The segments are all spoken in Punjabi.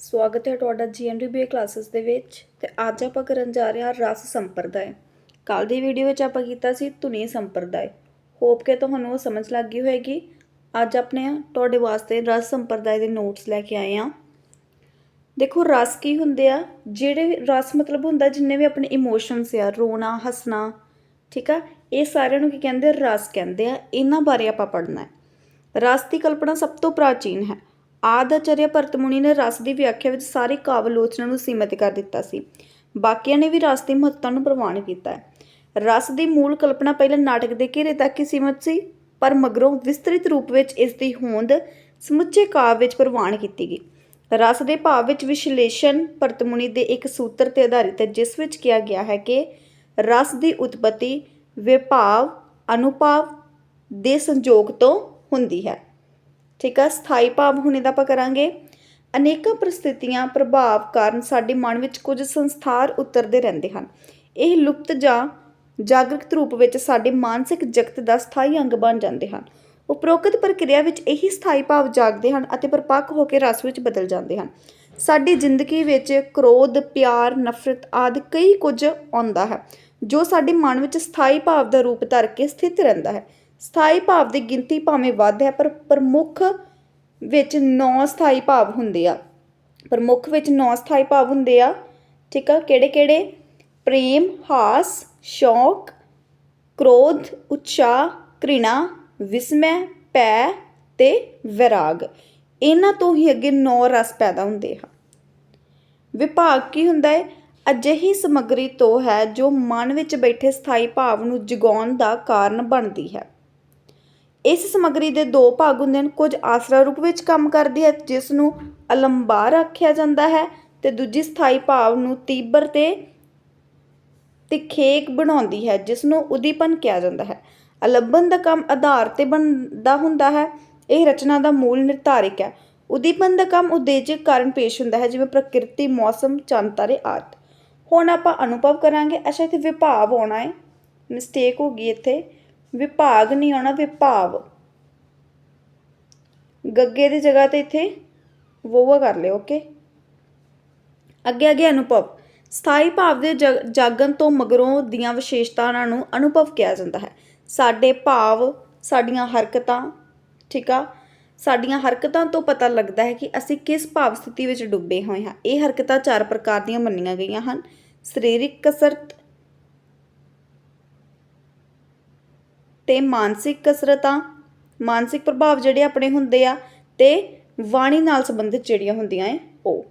ਸਵਾਗਤ ਹੈ ਤੁਹਾਡਾ ਜੀਐਨਡੀਬੀਏ ਕਲਾਸਿਸ ਦੇ ਵਿੱਚ ਤੇ ਅੱਜ ਆਪਾਂ ਕਰਨ ਜਾ ਰਹੇ ਹਾਂ ਰਸ ਸੰਪਰਦਾਇ। ਕੱਲ ਦੀ ਵੀਡੀਓ ਵਿੱਚ ਆਪਾਂ ਕੀਤਾ ਸੀ ਧੁਨੀ ਸੰਪਰਦਾਇ। ਹੋਪ ਕਿ ਤੁਹਾਨੂੰ ਉਹ ਸਮਝ ਲੱਗ ਗਈ ਹੋਏਗੀ। ਅੱਜ ਆਪਣੇ ਤੁਹਾਡੇ ਵਾਸਤੇ ਰਸ ਸੰਪਰਦਾਇ ਦੇ ਨੋਟਸ ਲੈ ਕੇ ਆਏ ਹਾਂ। ਦੇਖੋ ਰਸ ਕੀ ਹੁੰਦੇ ਆ? ਜਿਹੜੇ ਰਸ ਮਤਲਬ ਹੁੰਦਾ ਜਿੰਨੇ ਵੀ ਆਪਣੇ ਇਮੋਸ਼ਨਸ ਆ, ਰੋਣਾ, ਹੱਸਣਾ, ਠੀਕ ਆ? ਇਹ ਸਾਰਿਆਂ ਨੂੰ ਕੀ ਕਹਿੰਦੇ ਰਸ ਕਹਿੰਦੇ ਆ। ਇਹਨਾਂ ਬਾਰੇ ਆਪਾਂ ਪੜ੍ਹਨਾ ਹੈ। ਰਸ ਦੀ ਕਲਪਨਾ ਸਭ ਤੋਂ ਪ੍ਰਾਚੀਨ ਹੈ। ਆਦਿਆਚਾਰਿਆ ਭਰਤਮੁਨੀ ਨੇ ਰਸ ਦੀ ਵਿਆਖਿਆ ਵਿੱਚ ਸਾਰੀ ਸਾਰੇ ਆਲੋਚਨਾ ਨੂੰ ਸੀਮਿਤ ਕਰ ਦਿੱਤਾ ਸੀ। ਬਾਕੀਆਂ ਨੇ ਵੀ ਰਸ ਦੀ ਮਹੱਤਤਾ ਨੂੰ ਪ੍ਰਵਾਨ ਕੀਤਾ ਹੈ। ਰਸ ਦੀ ਮੂਲ ਕਲਪਨਾ ਪਹਿਲਾਂ ਨਾਟਕ ਦੇ ਘੇਰੇ ਤੱਕ ਹੀ ਸੀਮਿਤ ਸੀ, ਪਰ ਮਗਰੋਂ ਵਿਸਤ੍ਰਿਤ ਰੂਪ ਵਿੱਚ ਇਸ ਦੀ ਹੋਂਦ ਸਮੁੱਚੇ ਕਾਵਿ ਵਿੱਚ ਪ੍ਰਵਾਨ ਕੀਤੀ ਗਈ। ਰਸ ਦੇ ਭਾਵ ਵਿੱਚ ਵਿਸ਼ਲੇਸ਼ਣ ਭਰਤਮੁਨੀ ਦੇ ਇੱਕ ਸੂਤਰ ਤੇ ਆਧਾਰਿਤ ਹੈ, ਜਿਸ ਵਿੱਚ ਕਿਹਾ ਗਿਆ ਹੈ ਕਿ ਰਸ ਦੀ ਉਤਪਤੀ ਵਿਭਾਵ, ਅਨੁਭਾਵ ਦੇ ਸੰਜੋਗ ਤੋਂ ਹੁੰਦੀ ਹੈ। ਠੀਕ ਆ, ਸਥਾਈ ਭਾਵ ਹੁਣ ਦਾ ਆਪਾਂ ਕਰਾਂਗੇ। ਅਨੇਕਾਂ ਪ੍ਰਸਥਿਤੀਆਂ ਪ੍ਰਭਾਵ ਕਾਰਨ ਸਾਡੇ ਮਨ ਵਿੱਚ ਕੁਝ ਸੰਸਥਾਰ ਉਤਰਦੇ ਰਹਿੰਦੇ ਹਨ। ਇਹ ਲੁਪਤ ਜਾਂ ਜਾਗਰਤ ਰੂਪ ਵਿੱਚ ਸਾਡੇ ਮਾਨਸਿਕ ਜਗਤ ਦਾ ਸਥਾਈ ਅੰਗ ਬਣ ਜਾਂਦੇ ਹਨ। ਉਪਰੋਕਤ ਪ੍ਰਕਿਰਿਆ ਵਿੱਚ ਇਹੀ ਸਥਾਈ ਭਾਵ ਜਾਗਦੇ ਹਨ ਅਤੇ ਪਰਿਪੱਕ ਹੋ ਕੇ ਰਸ ਵਿੱਚ ਬਦਲ ਜਾਂਦੇ ਹਨ। ਸਾਡੀ ਜ਼ਿੰਦਗੀ ਵਿੱਚ ਕ੍ਰੋਧ, ਪਿਆਰ, ਨਫ਼ਰਤ ਆਦਿ ਕਈ ਕੁਝ ਆਉਂਦਾ ਹੈ, ਜੋ ਸਾਡੇ ਮਨ ਵਿੱਚ ਸਥਾਈ ਭਾਵ ਦਾ ਰੂਪ ਧਰ ਕੇ ਸਥਿਤ ਰਹਿੰਦਾ ਹੈ। ਸਥਾਈ ਭਾਵ ਦੀ ਗਿਣਤੀ ਭਾਵੇਂ ਵੱਧ ਹੈ, ਪਰ ਪ੍ਰਮੁੱਖ ਵਿੱਚ ਨੌ ਸਥਾਈ ਭਾਵ ਹੁੰਦੇ ਆ। ਪ੍ਰਮੁੱਖ ਵਿੱਚ ਨੌ ਸਥਾਈ ਭਾਵ ਹੁੰਦੇ ਆ, ਠੀਕ ਆ? ਕਿਹੜੇ ਕਿਹੜੇ? ਪ੍ਰੇਮ, ਹਾਸ, ਸ਼ੌਕ, ਕ੍ਰੋਧ, ਉਤਸ਼ਾਹ, ਘ੍ਰਿਣਾ, ਵਿਸਮੈ ਭੈ ਤੇ ਵਿਰਾਗ। ਇਹਨਾਂ ਤੋਂ ਹੀ ਅੱਗੇ ਨੌ ਰਸ ਪੈਦਾ ਹੁੰਦੇ ਹਨ ਵਿਭਾਗ ਕੀ ਹੁੰਦਾ ਹੈ ਅਜਿਹੀ ਸਮੱਗਰੀ ਤੋਂ ਹੈ ਜੋ ਮਨ ਵਿੱਚ ਬੈਠੇ ਸਥਾਈ ਭਾਵ ਨੂੰ ਜਗਾਉਣ ਦਾ ਕਾਰਨ ਬਣਦੀ ਹੈ। ਇਸ ਸਮੱਗਰੀ ਦੇ ਦੋ ਭਾਗ ਹੁੰਦੇ ਹਨ। ਕੁਝ ਆਸਰਾ ਰੂਪ ਵਿੱਚ ਕੰਮ ਕਰਦੀ ਹੈ ਜਿਸ ਨੂੰ ਅਲੰਬਾਰ ਆਖਿਆ ਜਾਂਦਾ ਹੈ ਅਤੇ ਦੂਜੀ ਸਥਾਈ ਭਾਵ ਨੂੰ ਤੀਬਰ ਅਤੇ ਤਿਖੇਕ ਬਣਾਉਂਦੀ ਹੈ ਜਿਸ ਨੂੰ ਉਦੀਪਨ ਕਿਹਾ ਜਾਂਦਾ ਹੈ। ਅਲੰਬਨ ਦਾ ਕੰਮ ਆਧਾਰ ਤੇ ਬਣਦਾ ਹੁੰਦਾ ਹੈ। ਇਹ ਰਚਨਾ ਦਾ ਮੂਲ ਨਿਰਧਾਰਕ ਹੈ। ਉਦੀਪਨ ਦਾ ਕੰਮ ਉਦੇਜਕ ਕਾਰਨ ਪੇਸ਼ ਹੁੰਦਾ ਹੈ, ਜਿਵੇਂ ਪ੍ਰਕਿਰਤੀ, ਮੌਸਮ, ਚੰਦ, ਤਾਰੇ, ਆਦਿ। ਹੁਣ ਆਪਾਂ ਅਨੁਭਵ ਕਰਾਂਗੇ। ਅੱਛਾ, ਇੱਥੇ ਵਿਭਾਵ ਆਉਣਾ ਹੈ। ਮਿਸਟੇਕ ਹੋ ਗਈ ਇੱਥੇ। ਵਿਭਾਗ ਨਹੀਂ ਆਉਣਾ, ਵਿਭਾਵ। ਗੱਗੇ ਦੀ ਜਗ੍ਹਾ ਤੇ ਇੱਥੇ ਵੋਵਾ ਕਰ ਲਿਓ ਓਕੇ ਅੱਗੇ ਅੱਗੇ ਅਨੁਭਵ। ਸਥਾਈ ਭਾਵ ਦੇ ਜਗ- ਜਾਗਣ ਤੋਂ ਮਗਰੋਂ ਦੀਆਂ ਵਿਸ਼ੇਸ਼ਤਾਵਾਂ ਨੂੰ ਅਨੁਭਵ ਕਿਹਾ ਜਾਂਦਾ ਹੈ। ਸਾਡੇ ਭਾਵ, ਸਾਡੀਆਂ ਹਰਕਤਾਂ, ਠੀਕ ਆ? ਸਾਡੀਆਂ ਹਰਕਤਾਂ ਤੋਂ ਪਤਾ ਲੱਗਦਾ ਹੈ ਕਿ ਅਸੀਂ ਕਿਸ ਭਾਵ ਸਥਿਤੀ ਵਿੱਚ ਡੁੱਬੇ ਹੋਏ ਹਾਂ। ਇਹ ਹਰਕਤਾਂ ਚਾਰ ਪ੍ਰਕਾਰ ਦੀਆਂ ਮੰਨੀਆਂ ਗਈਆਂ ਹਨ। ਸਰੀਰਕ ਕਸਰਤ ਤੇ ਮਾਨਸਿਕ ਕਸਰਤਾਂ, ਮਾਨਸਿਕ ਪ੍ਰਭਾਵ ਜਿਹੜੇ ਆਪਣੇ ਹੁੰਦੇ ਆ ਤੇ ਵਾਣੀ ਨਾਲ ਸੰਬੰਧਿਤ ਜਿਹੜੀਆਂ ਹੁੰਦੀਆਂ ਏ, ਉਹ।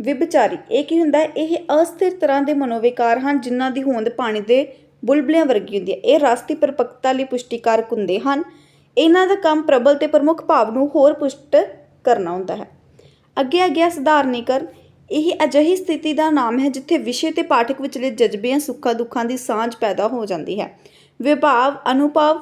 ਵਿਭਚਾਰੀ, ਇਹ ਕੀ ਹੁੰਦਾ ਇਹ ਅਸਥਿਰ ਤਰ੍ਹਾਂ ਦੇ ਮਨੋਵਿਕਾਰ ਹਨ ਜਿਨ੍ਹਾਂ ਦੀ ਹੋਂਦ ਪਾਣੀ ਦੇ ਬੁਲਬੁਲਿਆਂ ਵਰਗੀ ਹੁੰਦੀ ਹੈ ਇਹ ਰਾਸਤੀ ਦੀ ਲਈ ਪੁਸ਼ਟੀਕਾਰਕ ਹੁੰਦੇ ਹਨ। ਇਹਨਾਂ ਦਾ ਕੰਮ ਪ੍ਰਬਲ ਤੇ ਪ੍ਰਮੁੱਖ ਭਾਵ ਨੂੰ ਹੋਰ ਪੁਸ਼ਟ ਕਰਨਾ ਹੁੰਦਾ ਹੈ। ਅੱਗੇ ਆ ਗਿਆ ਸਧਾਰਨੀਕਰਨ। ਇਹ ਅਜਿਹੀ ਸਥਿਤੀ ਦਾ ਨਾਮ ਹੈ ਜਿੱਥੇ ਵਿਸ਼ੇ ਤੇ ਪਾਠਕ ਵਿਚਲੇ ਜਜ਼ਬਿਆਂ, ਸੁੱਖਾਂ, ਦੁੱਖਾਂ ਦੀ ਸਾਂਝ ਪੈਦਾ ਹੋ ਜਾਂਦੀ ਹੈ। ਵਿਭਾਵ, ਅਨੁਭਵ,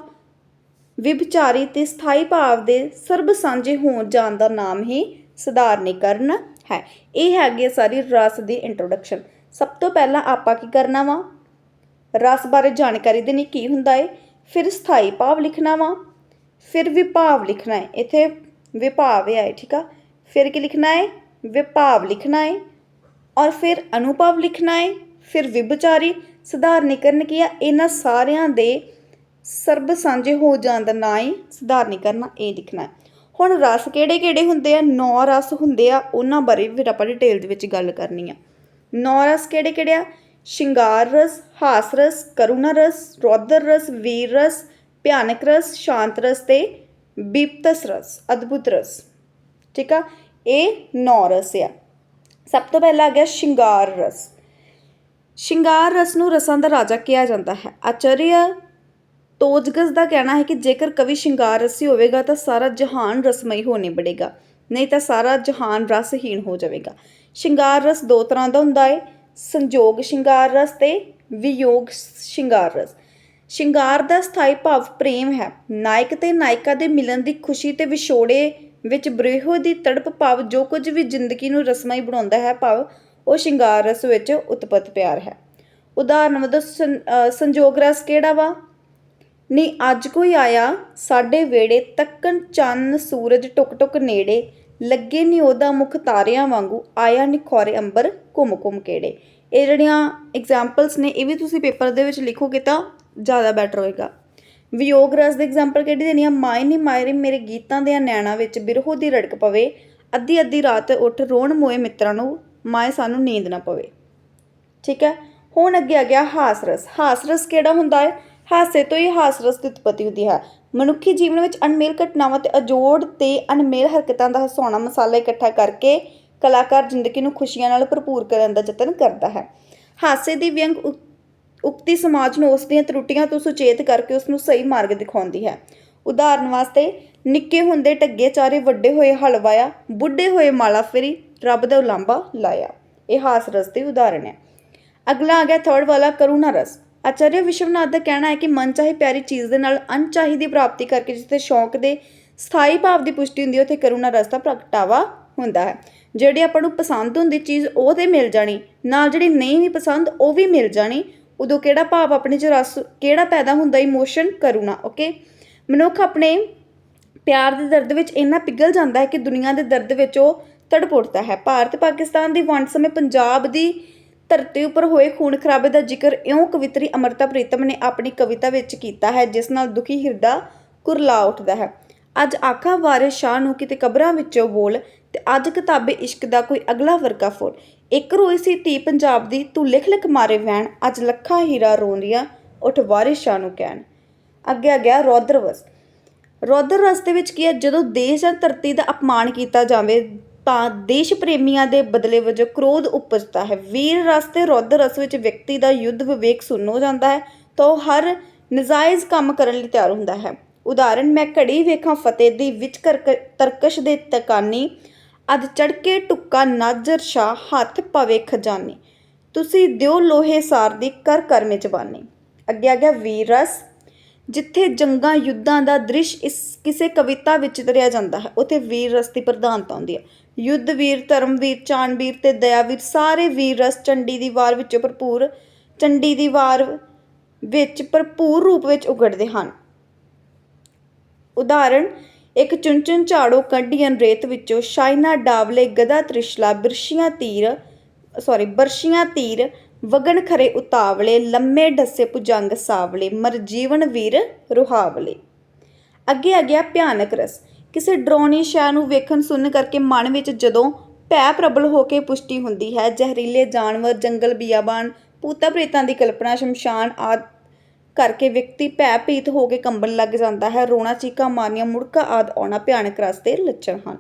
ਵਿਭਚਾਰੀ ਤੇ ਸਥਾਈ ਭਾਵ ਦੇ ਸਰਬ ਸਾਂਝੇ ਹੋਣ ਜਾਣ ਦਾ ਨਾਮ ਹੀ ਸਧਾਰਨੀਕਰਨ ਹੈ। ਇਹ ਹੈਗੀ ਹੈ ਸਾਰੀ ਰਸ ਦੀ ਇੰਟਰੋਡਕਸ਼ਨ ਸਭ ਤੋਂ ਪਹਿਲਾਂ ਆਪਾਂ ਕੀ ਕਰਨਾ ਵਾ? ਰਸ ਬਾਰੇ ਜਾਣਕਾਰੀ ਦੇਣੀ ਕੀ ਹੁੰਦਾ ਏ? ਫਿਰ ਸਥਾਈ ਭਾਵ ਲਿਖਣਾ ਵਾ। ਫਿਰ ਵਿਭਾਵ ਲਿਖਣਾ ਹੈ ਇੱਥੇ ਵਿਭਾਵ ਹੈ ਠੀਕ ਆ? ਫਿਰ ਕੀ ਲਿਖਣਾ ਹੈ ਵਿਭਾਵ ਲਿਖਣਾ ਹੈ ਔਰ ਫਿਰ ਅਨੁਭਵ ਲਿਖਣਾ ਹੈ ਫਿਰ ਵਿਭਚਾਰੀ। ਸਧਾਰਨੀਕਰਨ ਕੀ ਆ ਇਹਨਾਂ ਸਾਰਿਆਂ ਦੇ ਸਰਬ ਸਾਂਝੇ ਹੋ ਜਾਣ ਦਾ ਨਾਂ ਹੀ ਸਧਾਰਨੀਕਰਨ ਇਹ ਲਿਖਣਾ ਹੁਣ ਰਸ ਕਿਹੜੇ ਕਿਹੜੇ ਹੁੰਦੇ ਆ? ਨੌ ਰਸ ਹੁੰਦੇ ਆ, ਉਹਨਾਂ ਬਾਰੇ ਵੀ ਫਿਰ ਆਪਾਂ ਡਿਟੇਲ ਦੇ ਵਿੱਚ ਗੱਲ ਕਰਨੀ ਆ। ਨੌ ਰਸ ਕਿਹੜੇ ਕਿਹੜੇ ਆ? ਸ਼ਿੰਗਾਰ ਰਸ, ਹਾਸ ਰਸ, ਕਰੁਣਾ ਰਸ, ਰੌਦਰ ਰਸ, ਵੀਰ ਰਸ, ਭਿਆਨਕ ਰਸ, ਸ਼ਾਂਤ ਰਸ ਤੇ ਬੀਪਤਸ ਰਸ, ਅਦਭੁਤ ਰਸ। ਠੀਕ ਆ? ਇਹ ਨੌ ਰਸ ਆ। ਸਭ ਤੋਂ ਪਹਿਲਾਂ ਆ ਗਿਆ ਸ਼ਿੰਗਾਰ ਰਸ। ਸ਼ਿੰਗਾਰ ਰਸ ਨੂੰ ਰਸਾਂ ਦਾ ਰਾਜਾ ਕਿਹਾ ਜਾਂਦਾ ਹੈ। ਆਚਾਰੀਆ ਤੋਜਗਸ ਦਾ ਕਹਿਣਾ ਹੈ ਕਿ ਜੇਕਰ ਕਵੀ ਸ਼ਿੰਗਾਰ ਰਸੀ ਹੋਵੇਗਾ ਤਾਂ ਸਾਰਾ ਜਹਾਨ ਰਸਮਈ ਹੋਣੇ ਬੜੇਗਾ ਨਹੀਂ ਤਾਂ ਸਾਰਾ ਜਹਾਨ ਰਸਹੀਣ ਹੋ ਜਾਵੇਗਾ। ਸ਼ਿੰਗਾਰ ਰਸ ਦੋ ਤਰ੍ਹਾਂ ਦਾ ਹੁੰਦਾ ਹੈ, ਸੰਜੋਗ ਸ਼ਿੰਗਾਰ ਰਸ ਤੇ ਵਿਯੋਗ ਸ਼ਿੰਗਾਰ ਰਸ। ਸ਼ਿੰਗਾਰ ਦਾ ਸਥਾਈ ਭਾਵ ਪ੍ਰੇਮ ਹੈ। ਨਾਇਕ ਤੇ ਨਾਇਕਾ ਦੇ ਮਿਲਣ ਦੀ ਖੁਸ਼ੀ ਤੇ ਵਿਛੋੜੇ ਵਿੱਚ ਬ੍ਰੇਹੋ ਦੀ ਤੜਪ ਭਾਵ ਜੋ ਕੁਝ ਵੀ ਜ਼ਿੰਦਗੀ ਨੂੰ ਰਸਮਈ ਬਣਾਉਂਦਾ ਹੈ, ਭਾਵ ਉਹ ਸ਼ਿੰਗਾਰ ਰਸ ਵਿੱਚ ਉਤਪਤ ਪਿਆਰ ਹੈ। ਉਦਾਹਰਨ ਵਜੋਂ ਸੰ- ਸੰਜੋਗ ਰਸ ਕਿਹੜਾ ਵਾ? ਨੀ ਅੱਜ ਕੋਈ ਆਇਆ, ਸਾਡੇ ਵੇੜੇ ਤੱਕਣ ਚੰਨ ਸੂਰਜ ਟੁਕ ਟੁਕ ਨੇੜੇ, ਲੱਗੇ ਨੀ ਉਹਦਾ ਮੁਖ ਤਾਰਿਆਂ ਵਾਂਗੂ, ਆਇਆ ਨਿਖੋਰੇ ਅੰਬਰ ਘੁੰਮ ਘੁੰਮ ਕਿਹੜੇ। ਇਹ ਜਿਹੜੀਆਂ ਐਗਜ਼ਾਮਪਲਸ ਨੇ, ਇਹ ਵੀ ਤੁਸੀਂ ਪੇਪਰ ਦੇ ਵਿੱਚ ਲਿਖੋਗੇ ਤਾਂ ਜ਼ਿਆਦਾ ਬੈਟਰ ਹੋਏਗਾ। ਵਿਯੋਗ ਰਸ ਦੀ ਐਗਜ਼ਾਮਪਲ ਕਿਹੜੀ ਦੇਣੀ ਆ? ਮਾਏ ਨੀ ਮਾਇਰੇ ਮੇਰੇ ਗੀਤਾਂ ਦੇ ਨੈਣਾ ਵਿੱਚ, ਬਿਰਹੋ ਦੀ ਰੜਕ ਪਵੇ, ਅੱਧੀ ਅੱਧੀ ਰਾਤ ਉੱਠ ਰੋਣ ਮੋਏ ਮਿੱਤਰਾਂ ਨੂੰ ਮਾਏ ਸਾਨੂੰ ਨੀਂਦ ਨਾ ਪਵੇ। ਠੀਕ ਹੈ? ਹੁਣ ਅੱਗੇ ਆ ਗਿਆ ਹਾਸਰਸ। ਹਾਸਰਸ ਕਿਹੜਾ ਹੁੰਦਾ ਹੈ? ਹਾਸੇ ਤੋਂ ਹੀ ਹਾਸਰਸ ਦੀ ਉਤਪਤੀ ਹੁੰਦੀ ਹੈ। ਮਨੁੱਖੀ ਜੀਵਨ ਵਿੱਚ ਅਣਮੇਲ ਘਟਨਾਵਾਂ ਤੇ ਅਜੋੜ ਤੇ ਅਣਮੇਲ ਹਰਕਤਾਂ ਦਾ ਹਸਾਉਣਾ ਮਸਾਲਾ ਇਕੱਠਾ ਕਰਕੇ ਕਲਾਕਾਰ ਜ਼ਿੰਦਗੀ ਨੂੰ ਖੁਸ਼ੀਆਂ ਨਾਲ ਭਰਪੂਰ ਕਰਨ ਦਾ ਯਤਨ ਕਰਦਾ ਹੈ। ਹਾਸੇ ਦੀ ਵਿਅੰਗ ਉਕਤੀ ਸਮਾਜ ਨੂੰ ਉਸ ਦੀਆਂ ਤਰੁੱਟੀਆਂ ਤੋਂ ਸੁਚੇਤ ਕਰਕੇ ਉਸ ਨੂੰ ਸਹੀ ਮਾਰਗ ਦਿਖਾਉਂਦੀ ਹੈ। ਉਦਾਹਰਨ ਵਾਸਤੇ, ਨਿੱਕੇ ਹੁੰਦੇ ਢੱਗੇ ਚਾਰੇ ਵੱਡੇ ਹੋਏ ਹਲਵਾਇਆ ਬੁੱਢੇ ਹੋਏ ਮਾਲਾ ਫੇਰੀ, ਰੱਬ ਦਾ ਉਲਾਂਭਾ ਲਾਇਆ। ਇਹ ਹਾਸ ਰਸ ਦੀ ਉਦਾਹਰਨ ਹੈ। ਅਗਲਾ ਆ ਗਿਆ ਥਰਡ ਵਾਲਾ ਕਰੁਣਾ ਰਸ। ਆਚਾਰਿਆ ਵਿਸ਼ਵਨਾਥ ਦਾ ਕਹਿਣਾ ਹੈ ਕਿ ਮਨ ਚਾਹੀ ਪਿਆਰੀ ਚੀਜ਼ ਦੇ ਨਾਲ ਅਣਚਾਹੀ ਦੀ ਪ੍ਰਾਪਤੀ ਕਰਕੇ ਜਿੱਥੇ ਸ਼ੌਂਕ ਦੇ ਸਥਾਈ ਭਾਵ ਦੀ ਪੁਸ਼ਟੀ ਹੁੰਦੀ ਹੈ, ਉੱਥੇ ਕਰੁਣਾ ਰਸ ਦਾ ਪ੍ਰਗਟਾਵਾ ਹੁੰਦਾ ਹੈ। ਜਿਹੜੀ ਆਪਾਂ ਨੂੰ ਪਸੰਦ ਹੁੰਦੀ ਚੀਜ਼ ਉਹ ਤੇ ਮਿਲ ਜਾਣੀ। ਨਾਲ ਜਿਹੜੀ ਨਹੀਂ ਵੀ ਪਸੰਦ, ਉਹ ਵੀ ਮਿਲ ਜਾਣੀ। ਉਦੋਂ ਕਿਹੜਾ ਭਾਵ ਆਪਣੇ ਚ ਰਸ, ਕਿਹੜਾ ਪੈਦਾ ਹੁੰਦਾ ਇਮੋਸ਼ਨ ਕਰੁਣਾ ਓਕੇ ਮਨੁੱਖ ਆਪਣੇ ਪਿਆਰ ਦੇ ਦਰਦ ਵਿੱਚ ਇੰਨਾ ਪਿਘਲ ਜਾਂਦਾ ਹੈ ਕਿ ਦੁਨੀਆ ਦੇ ਦਰਦ ਵਿੱਚ ਉਹ ਤੜਪ ਉੱਠਦਾ ਹੈ। ਭਾਰਤ ਪਾਕਿਸਤਾਨ ਦੀ ਵੰਡ ਸਮੇਂ ਪੰਜਾਬ ਦੀ ਧਰਤੀ ਉੱਪਰ ਹੋਏ ਖੂਨ ਖਰਾਬੇ ਦਾ ਜ਼ਿਕਰ ਇਉਂ ਕਵਿਤਰੀ ਅਮਰਤਾ ਪ੍ਰੀਤਮ ਨੇ ਆਪਣੀ ਕਵਿਤਾ ਵਿੱਚ ਕੀਤਾ ਹੈ, ਜਿਸ ਨਾਲ ਦੁਖੀ ਹਿਰਦਾ ਕੁਰਲਾ ਉੱਠਦਾ ਹੈ। ਅੱਜ ਆਖਾਂ ਵਾਰਿਸ ਸ਼ਾਹ ਨੂੰ ਕਿਤੇ ਕਬਰਾਂ ਵਿੱਚੋਂ ਬੋਲ ਤੇ ਅੱਜ ਕਿਤਾਬੇ ਇਸ਼ਕ ਦਾ ਕੋਈ ਅਗਲਾ ਵਰਗਾ ਫੋਲ। ਇੱਕ ਰੋਈ ਸੀ ਧੀ ਪੰਜਾਬ ਦੀ, ਤੂੰ ਲਿਖ ਲਿਖ ਮਾਰੇ ਵੈਣ, ਅੱਜ ਲੱਖਾਂ ਹੀਰਾ ਰੋਂਦੀਆਂ, ਉੱਠ ਵਾਰਿਸ ਸ਼ਾਹ ਨੂੰ ਕਹਿਣ। ਅੱਗੇ ਆ ਗਿਆ ਰੌਦਰ ਰਸ ਰੌਦਰ ਰਸ ਦੇ ਵਿੱਚ ਕੀ ਹੈ? ਜਦੋਂ ਦੇਸ਼ ਜਾਂ ਧਰਤੀ ਦਾ ਅਪਮਾਨ ਕੀਤਾ ਜਾਵੇ, ਤਾਂ ਦੇਸ਼ ਪ੍ਰੇਮੀਆਂ ਦੇ ਬਦਲੇ ਵਜੋਂ ਕ੍ਰੋਧ ਉਪਜਦਾ ਹੈ। ਵੀਰ ਰਸ ਤੇ ਰੌਦਰ ਰਸ ਵਿੱਚ ਵਿਅਕਤੀ ਦਾ ਯੁੱਧ ਵਿਵੇਕ ਸੁੰਨ ਜਾਂਦਾ ਹੈ, ਤਾਂ ਉਹ ਹਰ ਨਜਾਇਜ਼ ਕੰਮ ਕਰਨ ਲਈ ਤਿਆਰ ਹੁੰਦਾ ਹੈ। ਉਦਾਹਰਨ, ਮੈਂ ਘੜੀ ਵੇਖਾਂ ਫਤਿਹ ਦੀ ਵਿੱਚ ਕਰਕ- ਤਰਕਸ਼ ਦੇ ਤਕਾਨੀ, ਅਧ ਚੜਕੇ ਟੁੱਕਾ ਨਾਜ਼ਰ ਸ਼ਾ ਹੱਥ ਪਵੇ ਖਜ਼ਾਨੀ। ਤੁਸੀਂ ਦਿਓ ਲੋਹੇ ਸਾਰ ਦੀ ਕਰ ਕਰ ਮੇਜ਼ਬਾਨੀ ਅੱਗੇ ਆ ਗਿਆ ਵੀਰ ਰਸ। ਜਿੱਥੇ ਜੰਗਾਂ ਯੁੱਧਾਂ ਦਾ ਦ੍ਰਿਸ਼ ਇਸ ਕਿਸੇ ਕਵਿਤਾ ਵਿੱਚ ਦਰਿਆ ਜਾਂਦਾ ਹੈ, ਉੱਥੇ ਵੀਰ ਰਸ ਦੀ ਪ੍ਰਧਾਨਤਾ ਹੁੰਦੀ ਹੈ। ਯੁੱਧ ਵੀਰ ਧਰਮਵੀਰ ਚਾਨਵੀਰ ਤੇ ਦਇਆਵੀਰ ਸਾਰੇ ਵੀਰ ਰਸ ਚੰਡੀ ਦੀ ਵਾਰ ਵਿੱਚੋਂ ਭਰਪੂਰ ਚੰਡੀ ਦੀ ਵਾਰ ਵਿੱਚ ਭਰਪੂਰ ਰੂਪ ਵਿੱਚ ਉਗੜਦੇ ਹਨ। ਉਦਾਹਰਣ, ਇੱਕ ਚੁੰਚਨ ਝਾੜੋ ਕੱਢੀਆਂ ਰੇਤ ਵਿੱਚੋਂ ਸ਼ਾਇਨਾ ਡਾਵਲੇ ਗਦਾ ਤ੍ਰਿਸ਼ਲਾ ਬਰਸ਼ੀਆਂ ਤੀਰ ਸੌਰੀ ਬਰਸ਼ੀਆਂ ਤੀਰ ਵਗਣ ਖਰੇ ਉਤਾਵਲੇ, ਲੰਮੇ ਡੱਸੇ ਪੁਜੰਗ ਸਾਵਲੇ, ਮਰ ਜੀਵਨ ਵੀਰ ਰੁਹਾਵਲੇ। ਅੱਗੇ ਆ ਗਿਆ ਭਿਆਨਕ ਰਸ। ਕਿਸੇ ਡਰਾਉਣੀ ਸ਼ੈ ਨੂੰ ਵੇਖਣ ਸੁਣਨ ਕਰਕੇ ਮਨ ਵਿੱਚ ਜਦੋਂ ਭੈ ਪ੍ਰਬਲ ਹੋ ਕੇ ਪੁਸ਼ਟੀ ਹੁੰਦੀ ਹੈ, ਜ਼ਹਿਰੀਲੇ ਜਾਨਵਰ, ਜੰਗਲ ਬਿਆਬਾਨ, ਭੂਤਾਂ ਪ੍ਰੇਤਾਂ ਦੀ ਕਲਪਨਾ, ਸ਼ਮਸ਼ਾਨ ਆਦ ਕਰਕੇ ਵਿਅਕਤੀ ਭੈ ਭੀਤ ਹੋ ਕੇ ਕੰਬਣ ਲੱਗ ਜਾਂਦਾ ਹੈ, ਰੋਣਾ ਚੀਕਾਂ ਮਾਰਨੀਆਂ ਮੁੜਕਾ ਆਦ ਆਉਣਾ ਭਿਆਨਕ ਰਸ ਦੇ ਲੱਛਣ ਹਨ।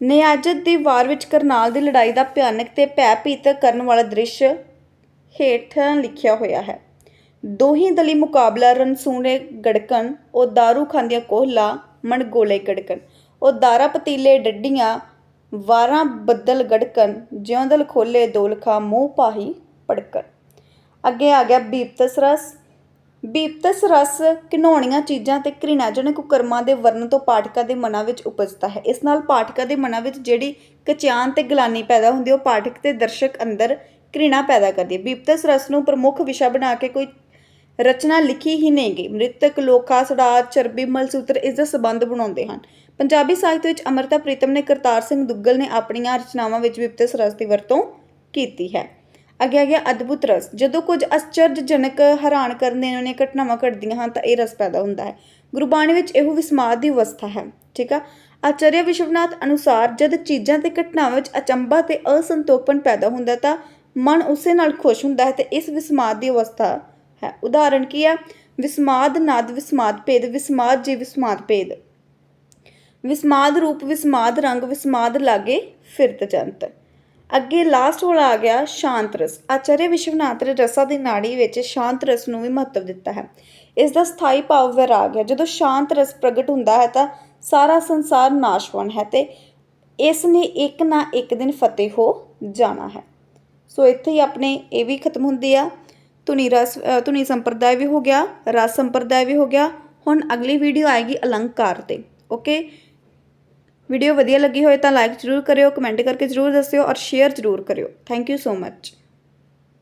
ਨਿਆਜਤ ਦੀ ਵਾਰ ਵਿੱਚ ਕਰਨਾਲ ਦੀ ਲੜਾਈ ਦਾ ਭਿਆਨਕ ਤੇ ਭੈ ਭੀਤ ਕਰਨ ਵਾਲਾ ਦ੍ਰਿਸ਼ ਹੇਠਾਂ ਲਿਖਿਆ ਹੋਇਆ ਹੈ। ਦੋਹੀ ਦਲੀ ਮੁਕਾਬਲਾ ਰਣਸੂਣੇ ਗੜਕਣ, ਉਹ ਦਾਰੂ ਖਾਂਦੀਆਂ ਕੋਹਲਾ ਮਣਗੋਲੇ ਗੜਕਣ। ਉਹ ਦਾਰਾਂ ਪਤੀਲੇ ਡੱਡੀਆਂ, ਵਾਰਾਂ ਬੱਦਲ ਗੜਕਣ ਜਿਉਂ ਦਲ ਖੋਲੇ ਦੋਲਖਾ ਮੂੰਹ ਪਾਹੀ ਪੜਕਣ ਅੱਗੇ ਆ ਗਿਆ ਬੀਪਤਸ ਰਸ ਬੀਪਤਸ ਰਸ ਘਿਨਾਉਣੀਆਂ ਚੀਜ਼ਾਂ ਤੇ ਘ੍ਰਿਣਾਜਨਕ ਕੁਕਰਮਾਂ ਦੇ ਵਰਣਨ ਤੋਂ ਪਾਠਕਾਂ ਦੇ ਮਨਾਂ ਵਿੱਚ ਉਪਜਦਾ ਹੈ। ਇਸ ਨਾਲ ਪਾਠਕਾਂ ਦੇ ਮਨਾਂ ਵਿੱਚ ਜਿਹੜੀ ਕਚਿਆਨ ਤੇ ਗਲਾਨੀ ਪੈਦਾ ਹੁੰਦੀ ਹੈ, ਉਹ ਪਾਠਕ ਤੇ ਦਰਸ਼ਕ ਅੰਦਰ ਘ੍ਰਿਣਾ ਪੈਦਾ ਕਰਦੀ ਹੈ। ਬੀਪਤਸ ਰਸ ਨੂੰ ਪ੍ਰਮੁੱਖ ਵਿਸ਼ਾ ਬਣਾ ਕੇ ਕੋਈ ਰਚਨਾ ਲਿਖੀ ਹੀ ਨਹੀਂ ਗਈ। ਮ੍ਰਿਤਕ, ਲੋਖਾ ਸੜਾ ਚਰਬੀ, ਮਲਸੂਤਰ ਇਸ ਦਾ ਸਬੰਧ ਬਣਾਉਂਦੇ ਹਨ। ਪੰਜਾਬੀ ਸਾਹਿਤ ਵਿੱਚ ਅਮਰਤਾ ਪ੍ਰੀਤਮ ਨੇ ਕਰਤਾਰ ਸਿੰਘ ਦੁੱਗਲ ਨੇ ਆਪਣੀਆਂ ਰਚਨਾਵਾਂ ਵਿੱਚ ਵਿਪਤਸ ਰਸ ਦੀ ਵਰਤੋਂ ਕੀਤੀ ਹੈ। ਅੱਗੇ ਆ ਗਿਆ ਅਦਭੁਤ ਰਸ। ਜਦੋਂ ਕੁਝ ਅਚਰਜਜਨਕ ਹੈਰਾਨ ਕਰਨ ਦੇਣ ਵਾਲੀਆਂ ਘਟਨਾਵਾਂ ਘਟਦੀਆਂ ਹਨ, ਤਾਂ ਇਹ ਰਸ ਪੈਦਾ ਹੁੰਦਾ ਹੈ। ਗੁਰਬਾਣੀ ਵਿੱਚ ਇਹੋ ਵਿਸਮਾਦ ਦੀ ਅਵਸਥਾ ਹੈ, ਠੀਕ ਆ? ਆਚਾਰਿਆ ਵਿਸ਼ਵਨਾਥ ਅਨੁਸਾਰ ਜਦ ਚੀਜ਼ਾਂ ਤੇ ਘਟਨਾਵਾਂ ਵਿੱਚ ਅਚੰਭਾ ਤੇ ਅਸੰਤੋਖਪਨ ਪੈਦਾ ਹੁੰਦਾ, ਤਾਂ ਮਨ ਉਸੇ ਨਾਲ ਖੁਸ਼ ਹੁੰਦਾ ਹੈ ਤੇ ਇਸ ਵਿਸਮਾਦ ਦੀ ਅਵਸਥਾ ਹੈ। ਉਦਾਹਰਣ ਕੀ ਹੈ ਵਿਸਮਾਦ ਨਾਦ ਵਿਸਮਾਦ ਭੇਦ, ਵਿਸਮਾਦ ਜੀ ਵਿਸਮਾਦ ਭੇਦ। ਵਿਸਮਾਦ ਰੂਪ, ਵਿਸਮਾਦ ਰੰਗ, ਵਿਸਮਾਦ ਲਾਗੇ ਫਿਰਤ ਜੰਤ। ਅੱਗੇ ਲਾਸਟ ਵਾਲਾ ਆ ਗਿਆ ਸ਼ਾਂਤ ਰਸ। ਆਚਾਰਿਆ ਵਿਸ਼ਵਨਾਥ ਨੇ ਰਸਾਂ ਦੀ ਨਾੜੀ ਵਿੱਚ ਸ਼ਾਂਤ ਰਸ ਨੂੰ ਵੀ ਮਹੱਤਵ ਦਿੱਤਾ ਹੈ। ਇਸ ਦਾ ਸਥਾਈ ਭਾਵ ਵੈਰਾਗ ਹੈ ਜਦੋਂ ਸ਼ਾਂਤ ਰਸ ਪ੍ਰਗਟ ਹੁੰਦਾ ਹੈ ਤਾਂ ਸਾਰਾ ਸੰਸਾਰ ਨਾਸ਼ਵਨ ਹੈ ਤੇ ਇਸ ਨੇ ਇੱਕ ਨਾ ਇੱਕ ਦਿਨ ਫਤਿਹ ਹੋ ਜਾਣਾ ਹੈ। ਸੋ ਇੱਥੇ ਹੀ ਆਪਣੇ ਇਹ ਵੀ ਖਤਮ ਹੁੰਦੀ ਆ। ਧੁਨੀ ਰਸ ਧੁਨੀ ਸੰਪਰਦਾਇ ਵੀ ਹੋ ਗਿਆ, ਰਸ ਸੰਪਰਦਾਇ ਵੀ ਹੋ ਗਿਆ। ਹੁਣ ਅਗਲੀ ਵੀਡੀਓ ਆਏਗੀ ਅਲੰਕਾਰ ਤੇ। ਓਕੇ ਵੀਡੀਓ ਵਧੀਆ ਲੱਗੀ ਹੋਏ ਤਾਂ ਲਾਈਕ ਜ਼ਰੂਰ ਕਰਿਓ ਕਮੈਂਟ ਕਰਕੇ ਜ਼ਰੂਰ ਦੱਸਿਓ ਔਰ ਸ਼ੇਅਰ ਜ਼ਰੂਰ ਕਰਿਓ। Thank you so much